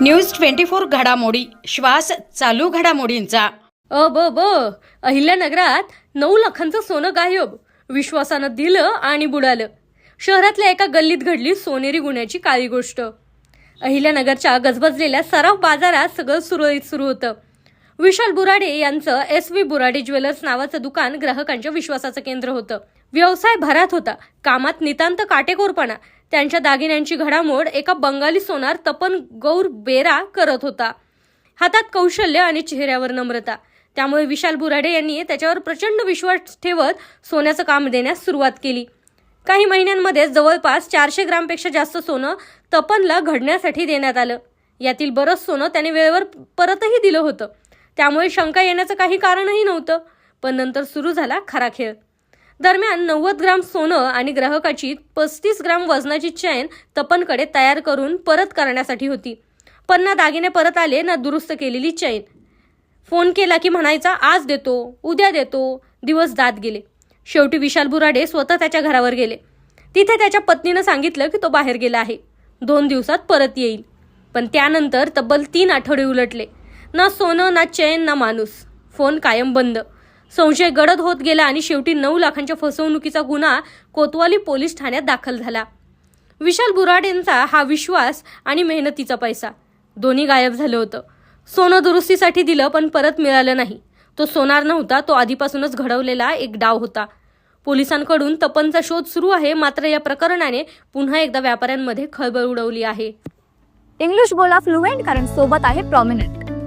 News twenty four घडामोडी. श्वास चालू घडामोडींचा. अ ब ब. अहिल्यानगरात नऊ लाखांचं सोनं गायब. विश्वासानं दिलं आणि बुडालं. शहरातल्या एका गल्लीत घडली सोनेरी गुन्ह्याची काळी गोष्ट. अहिल्यानगरच्या गजबजलेल्या सराफ बाजारात सगळं सुरळीत सुरू होतं. विशाल बुराडे यांचं एस व्ही बुराडे ज्वेलर्स नावाचं दुकान ग्राहकांच्या विश्वासाचं केंद्र होतं. व्यवसाय भरात होता. कामात नितांत काटेकोरपणा. त्यांच्या दागिन्यांची घडामोड एका बंगाली सोनार तपन गौर बेरा करत होता. हातात कौशल्य आणि चेहऱ्यावर नम्रता. त्यामुळे विशाल बुराडे यांनी त्याच्यावर प्रचंड विश्वास ठेवत सोन्याचं काम देण्यास सुरुवात केली. काही महिन्यांमध्ये जवळपास चारशे ग्रामपेक्षा जास्त सोनं तपनला घडण्यासाठी देण्यात आलं. यातील बरंच सोनं त्याने वेळेवर परतही दिलं होतं. त्यामुळे शंका येण्याचं काही कारणही नव्हतं. पण नंतर सुरू झाला खरा खेळ. दरम्यान नव्वद ग्राम सोनं आणि ग्राहकाची पस्तीस ग्राम वजनाची चैन तपनकडे तयार करून परत करण्यासाठी होती. पण ना दागिने परत आले ना दुरुस्त केलेली चैन. फोन केला की म्हणायचा आज देतो उद्या देतो दिवस जात गेले. शेवटी विशाल बुराडे स्वतः त्याच्या घरावर गेले. तिथे त्याच्या पत्नीनं सांगितलं की तो बाहेर गेला आहे. दोन दिवसात परत येईल. पण त्यानंतर तब्बल तीन आठवडे उलटले. ना सोनं ना चैन ना माणूस. फोन कायम बंद. संशय गडद होत गेला आणि शेवटी नऊ लाखांच्या फसवणुकीचा गुन्हा कोतवाली पोलीस ठाण्यात दाखल झाला. विशाल बुराडेंचा हा विश्वास आणि मेहनतीचा पैसा. दोन्ही गायब झालं होतं. सोनं दुरुस्तीसाठी दिलं पण परत मिळालं नाही. तो सोनार नव्हता तो आधीपासूनच घडवलेला एक डाव होता. पोलिसांकडून तपनचा शोध सुरू आहे मात्र या प्रकरणाने पुन्हा एकदा व्यापाऱ्यांमध्ये खळबळ उडवली आहे. इंग्लिश बोला फ्लुएंट कारण सोबत आहे प्रॉमिनंट